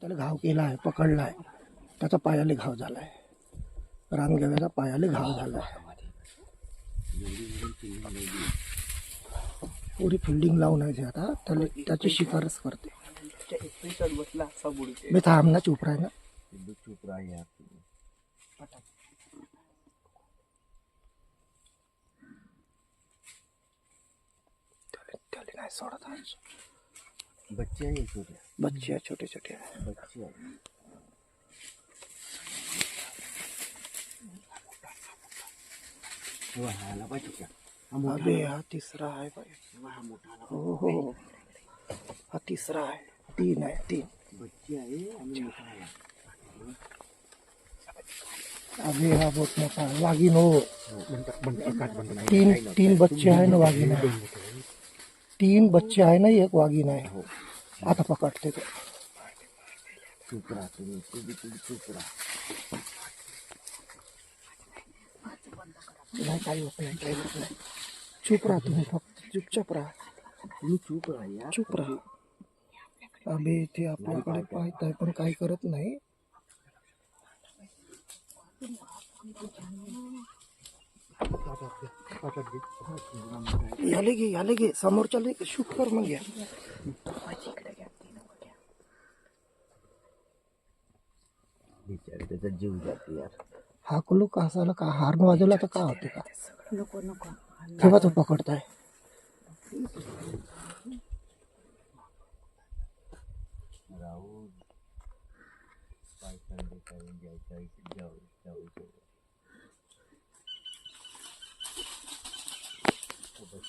त्याला घाव केला आहे पकडला आहे त्याचा पायाले घाव झाला आहे रानगव्याचा पायाले घाव झाला आहे पुरी फिल्डिंग लावून आहे आता. त्याला त्याची शिकारच करते. मी थांब ना चुप राह ना चुप राहा यार त्याला त्याला नाही सोडत आज बच्चे आहे छोटे बच्चे आहे छोटे छोटे बच्चे आहे हो, हा आला पाहिजे का? हा मोठा अबे हा तिसरा आहे बाई आला, हा मोठा आला. हो हो हा तिसरा आहे तीन आहे तीन। बच्चे आहे आणि मोठा आला अबे हा बहुत मोठा आहे वाघीण हो तीन तीन बच्चे आहे ना वाघीण आहे तीन बच्चे आहे ना एक वाघीण आहे. आता पकडते ते. चुप राहा तुम्ही तुम्ही तुम्ही चुप राहा नाही काही होत नाही काही होत नाही. चुप राहा तुम्ही फक्त. चुपचाप राहा. तुम्ही चुप राहा यार चुप राहा. अबे ते आपल्याकडे पाहत आहे पण काही करत नाही. याले घे याले घे समोरच्याला शूट कर मग या बिचारे त्याचा जीव जाती यार। हा कुलू का असाला का हार्न वाजवला तर का होते? का नको नको। तेव्हा तो पकडताय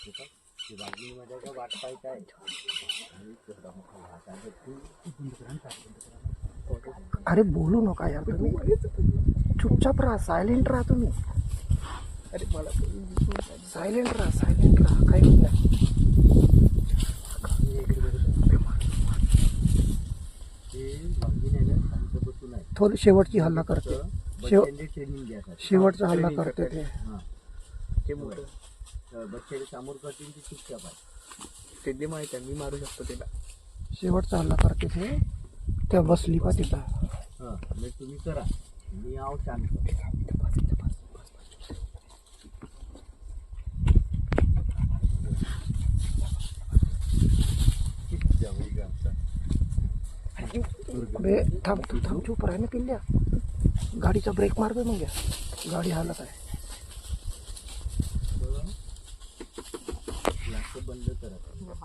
बसतो का ती बागली मध्ये का वाट पाहत आहे अरे बोलू नका यार तुम्ही. चुपचाप राहा सायलेंट राहा तुम्ही. अरे मला सायलेंट राहा सायलेंट राहा. काही होत नाही. थोडी शेवटची हल्ला करते. शेवटचा हल्ला करते ते. बच्चाला समोर करतील ती चुपचाप आहे. ते माहीत आहे मी मारू शकतो त्याला शेवटचा हल्ला करते ते त्या बसली पा तिथं. हां मग तुम्ही करा. मी आहो शांत. थांब थांब चुप राह ना पिल्ल्या. गाडीचा ब्रेक मार बे मग गाडी हालत आहे ग्लास बंद करा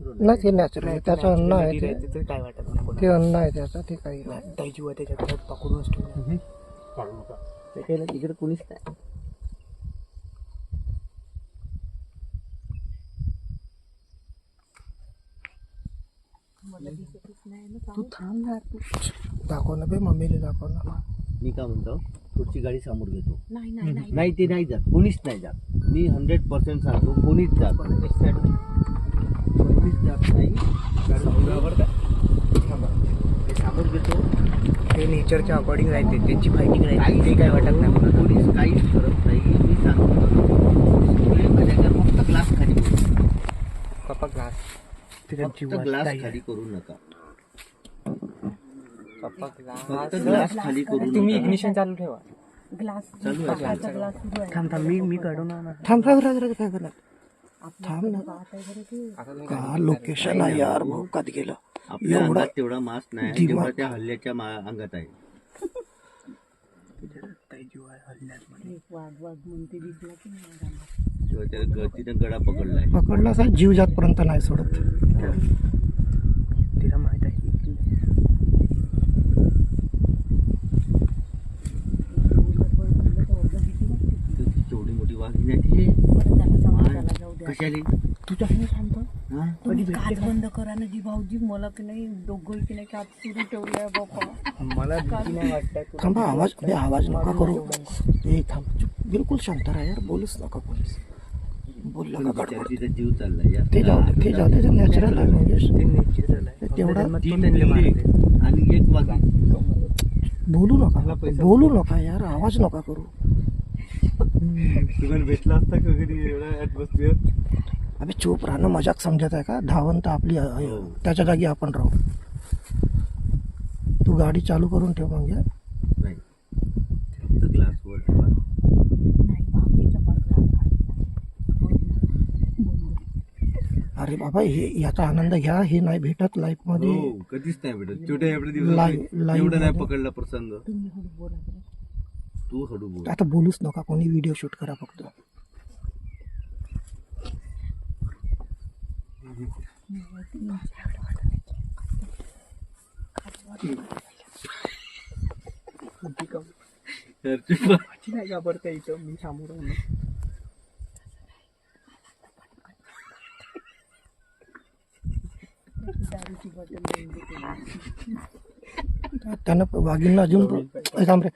नाही ते नॅचरल त्याचं अन्न आहे ते. काय वाटत नाही ते अन्न आहे त्याचं ते काही नाही त्याची जीवा त्याच्या घरात पकडूनच ठेवला त्याच्याला तिकडे कुणीच नाही. तू थांब ना तू दाखव ना बे मम्मीला दाखव ना. मी काय म्हणतो पुढची गाडी समोर घेतो. नाही नाही नाही. नाही ते नाही जात. कोणीच नाही जात. मी हंड्रेड पर्सेंट सांगतो कोणीच जात नाही. कोणीच जात नाही. ते समोर घेतो. ते नेचरच्या अकॉर्डिंग राहते त्यांची फायटिंग राहते. ते काय वाटत नाही मला. कोणीच काहीच करत नाही. मी सांगतो माझ्या फक्त ग्लास खाली करू पप्पा ग्लास फक्त ग्लास खाली करू नका. फक्त ग्लास खाली करू तुम्ही इग्निशन चालू ठेवा. ग्लास चालू आहे. पाण्याचा ग्लास सुरू आहे. थांब थांब. मी मी काढून. थांब थांब राग राग काय करणार थांब ना. का लोकेशन आहे यार भोकात गेलं? आपल्या एवढा- अंगात तेवढा मास्क नाही दिमाग- जेवढा त्या हल्ल्याच्या मा- अंगात आहे. आहे हल्ल्यात मध्ये तेव्हा त्या गळतीनं गळा पकडलाय. पकडला साहेब जीव जातपर्यंत नाही सोडत. तिला माहीत आहे. की तेवढी मोठी वाघिणी आहे ती. कशाली तुझ्या शांत? हा? बंद करा ना जी भाऊजी मला की नाही दोघं की नाही काच सुरू ठेवलंय मला भीती नाही वाटत. थांबा आवाज अरे आवाज नका करू. ए थांब. चुप. बिलकुल शांत राहा यार. बोलूच नका पोलीस बोलला का बिचारी गडबड. तिचा जीव चाललाय. ते जाऊ दे ते जाऊ दे. नॅचरल आहे म्हणजे तेवढा- आणि एक बोलू नका. बोलू नका यार. आवाज नका करू. भेटला असता का कधी एवढा ऍटमॉस्फिअर अबे चूप राहणं मजाक समजत आहे का? धावंत आपली आहे. हो. त्याच्या जागी आपण राहू. तू गाडी चालू करून ठेव मग या. नाही. फक्त ग्लासवर ठेवा. नाही भाऊजीचा बदला अरे बाबा हे याचा आनंद घ्या. हे नाही भेटत लाईफमध्ये. हो कधीच नाही भेटत. छोट्या एवढ्या लाईव्ह- दिवसात लाईव्ह एवढा नाही मध्ये- पकडला प्रसंग. तुम्ही हळू बोला बरं. तू हळू बोल. आता बोलूच नका कोणी व्हिडिओ शूट करा फक्त. नाही घाबरता इथं मी समोर. त्यानं वाघींना अजून थांब रे.